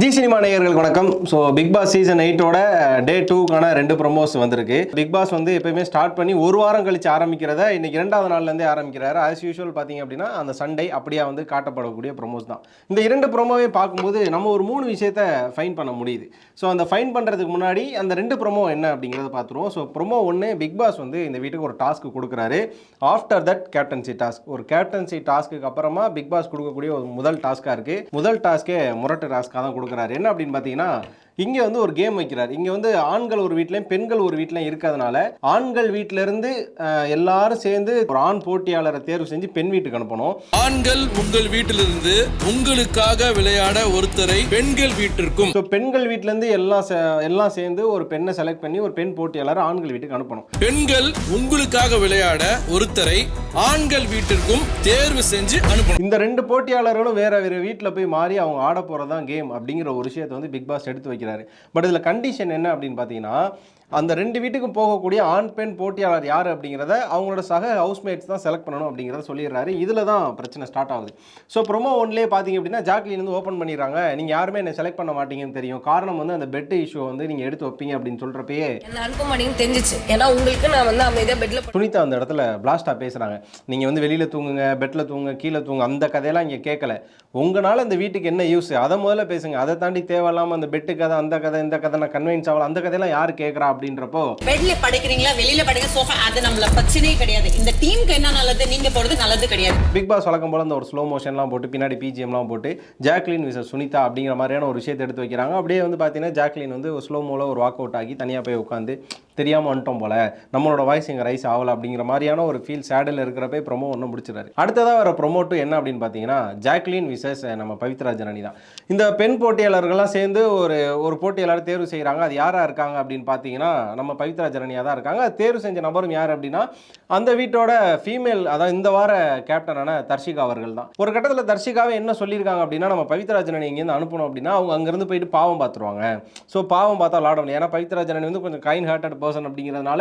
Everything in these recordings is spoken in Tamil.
ஜி சினிமா நேயர்கள் வணக்கம். ஸோ பிக் பாஸ் சீசன் எயிட்டோட டே டூக்கான ரெண்டு ப்ரொமோஸ் வந்திருக்கு. பிக் பாஸ் வந்து எப்பயுமே ஸ்டார்ட் பண்ணி ஒரு வாரம் கழிச்சு ஆரம்பிக்கிறத இன்னைக்கு இரண்டாவது நாள்லேருந்தே ஆரம்பிக்கிறாரு. ஆஸ் யூஷுவல் பார்த்தீங்க அப்படின்னா அந்த சண்டே அப்படியே வந்து காட்டப்படக்கூடிய ப்ரொமோஸ் தான். இந்த இரண்டு ப்ரொமோவே பார்க்கும்போது நம்ம ஒரு மூணு விஷயத்த ஃபைன் பண்ண முடியுது. ஸோ அந்த ஃபைன் பண்ணுறதுக்கு முன்னாடி அந்த ரெண்டு ப்ரொமோ என்ன அப்படிங்கிறத பார்த்துருவோம் ஸோ ப்ரொமோ ஒன்று பிக் பாஸ் வந்து இந்த வீட்டுக்கு ஒரு டாஸ்க் கொடுக்குறாரு. ஆஃப்டர் தட் கேப்டன்சி டாஸ்க் ஒரு கேப்டன்சி டாஸ்க்கு அப்புறமா பிக் பாஸ் கொடுக்கக்கூடிய ஒரு முதல் டாஸ்க்காக இருக்குது முதல் டாஸ்க்கே முரட்டு டாஸ்க்காக தான் கொடுக்குறாரு என்ன அப்படின்னு பார்த்தீங்கன்னா இங்கே வந்து ஒரு கேம் வைக்கிறார். இங்கே வந்து ஆண்கள் ஒரு வீட்லையும் பெண்கள் ஒரு வீட்லையும் இருக்கிறதுனால ஆண்கள் வீட்டில இருந்து அஹ், எல்லாரும் சேர்ந்து ஒரு ஆண் போட்டியாளரை தேர்வு செஞ்சு பெண் வீட்டுக்கு அனுப்பணும். ஆண்கள் உங்கள் வீட்டிலிருந்து உங்களுக்காக விளையாட ஒருத்தரை பெண்கள் வீட்டிற்கும். ஸோ பெண்கள் வீட்டிலேருந்து எல்லாம் எல்லாம் சேர்ந்து ஒரு பெண்ணை செலக்ட் பண்ணி ஒரு பெண் போட்டியாளரை ஆண்கள் வீட்டுக்கு அனுப்பணும். பெண்கள் உங்களுக்காக விளையாட ஒருத்தரை ஆண்கள் வீட்டிற்கும் தேர்வு செஞ்சு அனுப்பணும். இந்த ரெண்டு போட்டியாளர்களும் வேற வேற வீட்டில் போய் மாறி அவங்க ஆட போகிறதான் கேம் அப்படிங்கிற ஒரு விஷயத்தை வந்து பிக் பாஸ் எடுத்து வைக்கிறாரு. பட் இதில் கண்டிஷன் என்ன அப்படின்னு பார்த்தீங்கன்னா அந்த ரெண்டு வீட்டுக்கும் போகக்கூடிய ஆண் பெண் போட்டியாளர் யார் அப்படிங்கிறத அவங்களோட சக ஹவுஸ்மேட்ஸ் தான் செலக்ட் பண்ணணும் அப்படிங்கிறத சொல்லிடுறாரு. இதில் தான் பிரச்சனை ஸ்டார்ட் ஆகுது. ஸோ ப்ரொமோ ஒன்லேயே பார்த்தீங்க அப்படின்னா ஜாக்லின் வந்து ஓப்பன் பண்ணிடுறாங்க. நீங்கள் யாருமே என்னை செலக்ட் பண்ண மாட்டீங்கன்னு தெரியும். காரணம் வந்து அந்த பெட் இஷ்யூ வந்து நீங்கள் எடுத்து வைப்பீங்க அப்படின்னு சொல்கிறப்பயே அனுப்ப மாட்டேங்குன்னு தெரிஞ்சிச்சு. ஏன்னா உங்களுக்கு நான் வந்து அமைதியா பெட்ல சுனிதா அந்த இடத்துல பிளாஸ்டாக பேசுகிறாங்க நீங்கள் வந்து வெளியில் தூங்குங்க பெட்டில் தூங்குங்க கீழே தூங்க அந்த கதையெல்லாம் இங்கே கேட்கல உங்களால் இந்த வீட்டுக்கு என்ன யூஸ் அதை முதல்ல பேசுங்க. அதை தாண்டி தேவையில்லாமல் அந்த பெட்டு கதை அந்த கதை இந்த கதை நான் கன்வின்ஸ் ஆகலாம் அந்த கதையெல்லாம் யார் கேட்குறா அப்படின்றப்போ பெட்ல படுக்கிறீங்களா? வெளியில படுக்க சோஃபா அது நம்மள பிரச்சனையே கிடையாது. இந்த டீமுக்கு என்ன நல்லது? நீங்க போறது நல்லது கிடையாது. பிக் பாஸ் வழக்கம் போல் அந்த ஒரு ஸ்லோ மோஷன்லாம் போட்டு பின்னாடி பிஜிஎம்லாம் போட்டு ஜாக்லின் விச சுனிதா அப்படிங்கிற மாதிரியான ஒரு விஷயத்தை எடுத்து வைக்கிறாங்க. அப்படியே வந்து பார்த்தீங்கன்னா ஜாக்லின் வந்து ஒரு ஸ்லோ மோல ஒரு வாக் அவுட் ஆகி தனியாக போய் உட்காந்து தெரியாமல் வந்துட்டோம் போல. நம்மளோட வாய்ஸ் இங்கே ரைஸ் ஆகலை அப்படிங்கிற மாதிரியான ஒரு ஃபீல் சேடில் இருக்கிறப்ப ப்ரொமோ ஒன்று முடிச்சிடாரு அடுத்ததாக வர ப்ரொமோட்டு என்ன அப்படின்னு பார்த்தீங்கன்னா ஜாக்லின் விசஸ் நம்ம பவித்ரா ஜனனி தான். இந்த பெண் போட்டியாளர்கள்லாம் சேர்ந்து ஒரு ஒரு போட்டியாளர் தேர்வு செய்கிறாங்க அது யாராக இருக்காங்க அப்படின்னு பார்த்தீங்கன்னா நம்ம பவித்ரா ஜனனியாக தான் இருக்காங்க. அது தேர்வு செஞ்ச நபரும் யார் அப்படின்னா அந்த வீட்டோட ஃபீமேல் அதான் இந்த வார கேப்டனான தர்ஷிகா அவர்கள் தான். ஒரு கட்டத்தில் தர்ஷிகாவே என்ன சொல்லியிருக்காங்க அப்படின்னா நம்ம பவித்ரா ஜனனி இங்கேருந்து அனுப்பணும் அப்படின்னா அவங்க அங்கேருந்து போயிட்டு பாவம் பார்த்துருவாங்க ஸோ பாவம் பார்த்தா விளாட முடியும் ஏன்னா பவித்ரா ஜனனி வந்து கொஞ்சம் கைண்ட் ஹார்ட்டட் பர்சன் அப்படிங்கிறதுனால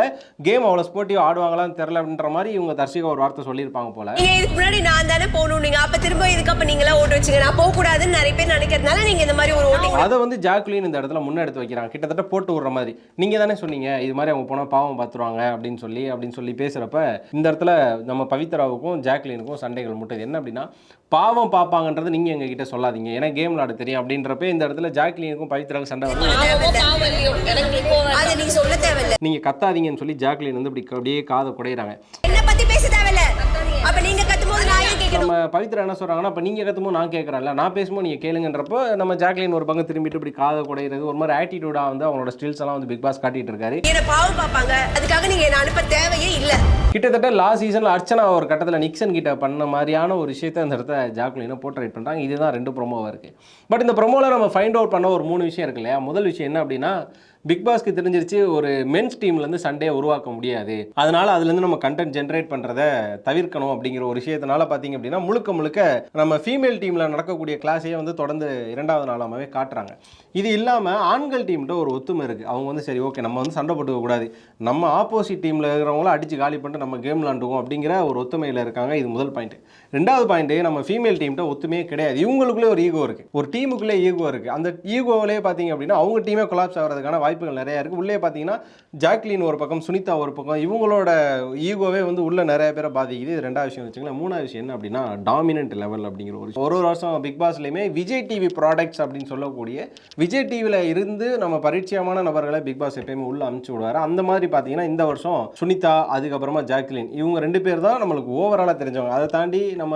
கேம் அவ்வளோ ஸ்போர்ட்டிவ் ஆடுவாங்களான்னு தெரில அப்படின்ற மாதிரி இவங்க தர்ஷிகா ஒரு வார்த்தை சொல்லியிருப்பாங்க போல. இதுக்கு முன்னாடி நான் தானே போகணும். நீங்க அப்ப திரும்ப இதுக்கு அப்ப நீங்களா ஓட்டு வச்சுங்க நான் போக கூடாதுன்னு நிறைய பேர் நினைக்கிறதுனால நீங்க இந்த மாதிரி ஒரு ஓட்டிங் அதை வந்து ஜாக்லின் இந்த இடத்துல முன்னெடுத்து வைக்கிறாங்க. கிட்டத்தட்ட போட்டு விடுற மாதிரி. நீங்கள் தானே சொன்னீங்க இது மாதிரி அவங்க போனால் பாவம் பார்த்துருவாங்க அப்படின்னு சொல்லி அப்படின்னு சொல்லி பேசுகிறப்ப இந்த இடத்துல நம்ம பவித்ராவுக்கும் ஜாக்லினுக்கும் சண்டைகள் முட்டது. என்ன அப்படின்னா பாவம் பார்ப்பாங்கன்றது நீங்கள் எங்ககிட்ட சொல்லாதீங்க. ஏன்னா கேம் விளாட தெரியும். அப்படின்றப்ப இந்த இடத்துல ஜாக்லினுக்கும் பவித்ராவுக்கும் சண்டை வரும் நீங்க நீங்கள் கத்தாதீங்கன்னு சொல்லி ஜாக்லின் வந்து இப்படி அப்படியே காதை குடையிறாங்க. என்ன பத்தி பேச தேவையில்ல. அப்ப நீங்க கத்தும்போது நான் ஏன் கேட்கணும்? நம்ம பவித்ரா என்ன சொல்கிறாங்கன்னா அப்போ நீங்கள் கத்துமோ நான் கேட்குறேன்ல. நான் பேசும்போது நீங்கள் கேளுங்கன்றப்போ நம்ம ஜாக்லின் ஒரு பக்கம் திரும்பிட்டு இப்படி காதை குடையிறது ஒரு மாதிரி ஆட்டிடியூடாக வந்து அவங்களோட ஸ்கில்ஸ் எல்லாம் வந்து பிக் பாஸ் காட்டிட்டு இருக்காரு. என்ன பாவம் பார்ப்பாங்க. அதுக்காக நீங்க என்ன அனுப்ப தேவையே இல்ல. கிட்டத்தட்ட லாஸ்ட் சீசனில் அர்ச்சனா ஒரு கட்டத்தில் நிக்சன் கிட்ட பண்ண மாதிரியான ஒரு விஷயத்தை அந்த இடத்த ஜாக்லினை போர்ட்ரேட் பண்ணுறாங்க இதுதான் ரெண்டு ப்ரோமோவாக இருக்குது பட் இந்த ப்ரோமோவில் நம்ம ஃபைண்ட் அவுட் பண்ண ஒரு மூணு விஷயம் இருக்கு இல்லையா? முதல் விஷயம் என்ன அப்படின்னா பிக் பாஸ்க்கு தெரிஞ்சிருச்சு ஒரு மென்ஸ் டீம்லேருந்து சண்டையை உருவாக்க முடியாது. அதனால அதுலேருந்து நம்ம கண்டென்ட் ஜென்ரேட் பண்ணுறதை தவிர்க்கணும் அப்படிங்கிற ஒரு விஷயத்தினால பார்த்தீங்க அப்படின்னா முழுக்க முழுக்க நம்ம ஃபீமேல் டீமில் நடக்கக்கூடிய கிளாஸையே வந்து தொடர்ந்து இரண்டாவது நாளாகவே காட்டுறாங்க. இது இல்லாமல் ஆண்கள் டீம்கிட்ட ஒரு ஒத்துமை இருக்குது அவங்க வந்து சரி ஓகே நம்ம வந்து சண்டை போட்டுக்க கூடாது. நம்ம ஆப்போசிட் டீமில் இருக்கிறவங்கள அடித்து காலி பண்ணிட்டு நம்ம கேம் விளாண்டுவோம் அப்படிங்கிற ஒரு ஒத்துமையில் இருக்காங்க. இது முதல் பாயிண்ட் ரெண்டாவது பாயிண்ட் நம்ம ஃபீமேல் டீம்கிட்ட ஒத்துமையே கிடையாது. இவங்களுக்குள்ளே ஒரு ஈகோ இருக்குது ஒரு டீமுக்குள்ளே ஈகோ இருக்குது அந்த ஈகோவிலே பார்த்தீங்க அப்படின்னா அவங்க டீமே கொலாப்ஸ் ஆகிறதுக்கான வாய்ப்புகள் நிறையா இருக்குது உள்ளே பார்த்தீங்கன்னா ஜாக்லின் ஒரு பக்கம் சுனிதா ஒரு பக்கம் இவங்களோட ஈகோவே வந்து உள்ள நிறைய பேரை பாதிக்குது. இது ரெண்டாவது விஷயம் வச்சுங்களேன் மூணாவது விஷயம் என்ன அப்படின்னா டாமினன்ட் லெவல் அப்படிங்கிற ஒரு ஒரு ஒரு வருஷம் பிக் பாஸ்லேயுமே விஜய் டிவி ப்ராடக்ட்ஸ் அப்படின்னு சொல்லக்கூடிய விஜய் டிவியில் இருந்து நம்ம பரிச்சயமான நபர்களை பிக் பாஸ் எப்பயுமே உள்ள அமுச்சு விடுவார். அந்த மாதிரி பார்த்தீங்கன்னா இந்த வருஷம் சுனிதா அதுக்கப்புறமா ஜாக்லின் இவங்க ரெண்டு பேர் தான் நம்மளுக்கு ஓவராலாக தெரிஞ்சவங்க. அதை தாண்டி நம்ம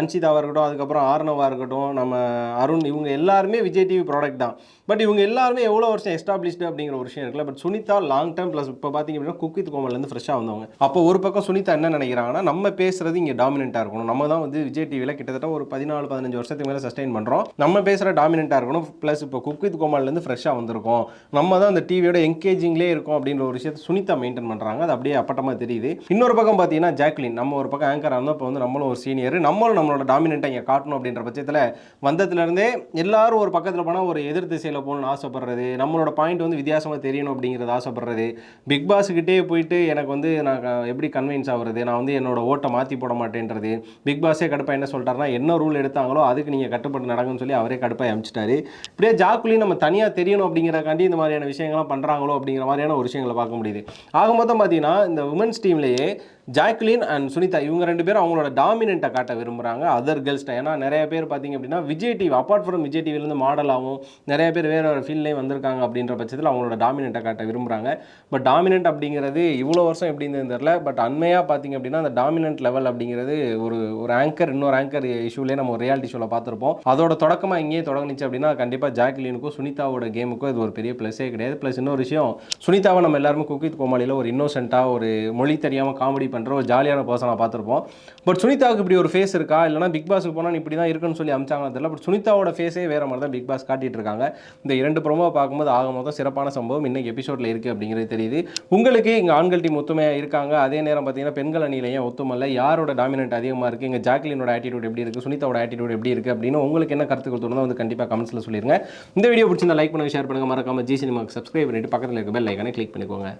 அன்சிதாவாக இருக்கட்டும் அதுக்கப்புறம் ஆர்னவாக இருக்கட்டும் நம்ம அருண் இவங்க எல்லாருமே விஜய் டிவி ப்ராடக்ட் தான். பட் இவங்க எல்லாருமே எவ்வளோ வருஷம் எஸ்டாப்ளிஷ்டு அப்படிங்கிற ஒரு விஷயம் இருக்குல்ல. But Sunitha long time plus இப்போ பார்த்தீங்க அப்படின்னா குக் வித் கோமல்லேருந்து ஃப்ரெஷ்ஷாக வந்தவங்க. அப்போ ஒரு பக்கம் சுனிதா என்ன நினைக்கிறாங்கன்னா நம்ம பேசுறது இங்கே டாமினெண்ட்டாக இருக்கணும். நம்ம தான் வந்து விஜய் டிவியில் கிட்டத்தட்ட ஒரு பதினாலு பதினஞ்சு வருஷத்துக்கு மேலே சஸ்டைன் பண்ணுறோம் நம்ம பேசுகிற டாமினெண்ட்டாக இருக்கணும். ப்ளஸ் இப்போ குக் வித் கோமால்லேருந்து ஃப்ரெஷ்ஷாக வந்திருக்கோம். நம்ம தான் அந்த டிவியோட என்கேஜிங்லேயே இருக்கும் அப்படின்ற ஒரு விஷயத்தை சுனிதா மெயின்டைன் பண்ணுறாங்க அது அப்படியே அப்பட்டமாக தெரியுது. இன்னொரு பக்கம் பார்த்தீங்கன்னா ஜாக்லின் நம்ம ஒரு பக்கம் ஆங்கராக இருந்தோம் இப்போ வந்து நம்மளும் ஒரு சீனியர் நம்மளும் நம்மளோட டாமினெண்ட்டை இங்கே காட்டணும் அப்படின்ற பட்சத்தில் வந்ததுலேருந்தே எல்லாரும் ஒரு பக்கத்தில் போனால் ஒரு எதிர் திசையில் போகணும்னு ஆசைப்படுறது நம்மளோட பாயிண்ட் பாயிண்ட் வந்து வித்தியாசமாக தெரியணும் அப்படிங்கிறது ஆசைப்படுறது. பிக் பாஸ்கிட்டே போயிட்டு எனக்கு வந்து நான் க- எப்படி கன்வின்ஸ் ஆகுறது? நான் வந்து என்னோட ஓட்டை மாற்றி போட மாட்டேன்றது. பிக் பாஸே கடுப்பாக என்ன சொல்லிட்டாருன்னா என்ன ரூல் எடுத்தாங்களோ அதுக்கு நீங்கள் கட்டுப்பட்டு நடக்கும்னு சொல்லி அவரே கடுப்பாக அமிச்சிட்டாரு. இப்படியே ஜாக்குலையும் நம்ம தனியாக தெரியணும் அப்படிங்கிறக்காண்டி இந்த மாதிரியான விஷயங்கள்லாம் பண்ணுறாங்களோ அப்படிங்கிற மாதிரியான ஒரு விஷயங்களை பார்க்க முடியுது. ஆக மொத்தம் பார்த்தீங்கன்னா இந்த உமன்ஸ் டீம்லேயே ஜாக்லின் அண்ட் சுனிதா இவங்க ரெண்டு பேரும் அவங்களோட டாமினண்ட்டை காட்ட விரும்புகிறாங்க அதர் கேர்ள்ஸ்ட்ட ஏன்னா நிறைய பேர் பார்த்தீங்க அப்படின்னா Vijay TV apart from Vijay டிவிலேருந்து மாடலாகவும் நிறைய பேர் வேற ஒரு ஃபீல்ட்லேயும் வந்திருக்காங்க அப்படின்ற பட்சத்தில் அவங்களோட டாமினண்ட்டை காட்ட விரும்புகிறாங்க பட் டாமினன்ட் அப்படிங்கிறது இவ்வளோ வருஷம் எப்படின்னு தெரில பட் அண்மையாக பார்த்தீங்க அப்படின்னா அந்த டாமினன்ட் லெவல் அப்படிங்கிறது ஒரு ஒரு ஆங்கர் இன்னொரு ஆங்கர் இஷ்யூலேயே நம்ம ஒரு ரியாலிட்டி ஷோவில் பார்த்துருப்போம். அதோட தொடக்கமாக இங்கேயே தொடங்கிச்சு அப்படின்னா கண்டிப்பாக ஜாக்லினுக்கும் சுனிதாவோட கேமுக்கும் இது ஒரு பெரிய ப்ளஸ்ஸே கிடையாது. ப்ளஸ் இன்னொரு விஷயம் சுனிதாவை நம்ம எல்லாருமே குக்கித் கோமாளியில் ஒரு இன்னோசென்ட்டாக ஒரு மொழி தெரியாமல் காமெடி பண்ணுற ஒரு ஜாலியான பர்சனாக பார்த்துருப்போம். பட் சுனிதாவுக்கு இப்படி ஒரு ஃபேஸ் இருக்கா? இல்லைனா பிக் பாஸ்க்கு போனால் இப்படி தான் இருக்குன்னு சொல்லி அமிச்சாங்கன்னு தெரியல. பட் சுனிதாவோட ஃபேஸே வேறு மாதிரி தான் பிக் பாஸ் காட்டிட்டு இருக்காங்க. இந்த இரண்டு ப்ரோமோ பார்க்கும்போது ஆக மொத்தம் சிறப்பான சம்பவம் இன்னைக்கு எபிசோடில் இருக்குது அப்படிங்கிறது தெரியுது. உங்களுக்கு இங்கே ஆண்கள் டீம் ஒத்துமையாக இருக்காங்க. அதே நேரம் பார்த்தீங்கன்னா பெண்கள் அணியில ஏன் ஒத்துமல்ல யாரோட டாமினன்ட் அதிகமாக இருக்குது இங்கே ஜாக்லினோட ஆட்டிடியூட் எப்படி இருக்குது சுனிதாவோட ஆட்டிடியூட் எப்படி இருக்குது அப்படின்னு உங்களுக்கு என்ன கருத்துக்கள் தோணுதோ வந்து கண்டிப்பாக கமெண்ட்ஸில் சொல்லிடுங்க இந்த வீடியோ பிடிச்சிருந்தா லைக் பண்ணுங்கள் ஷேர் பண்ணுங்கள் மறக்காம ஜி சினிமாவுக்கு சப்ஸ்கிரைப் பண்ணிட்டு பக்கத்தில் இருக்க பெல் ஐக்கானே கிளிக் பண்ணிக்கோங்க.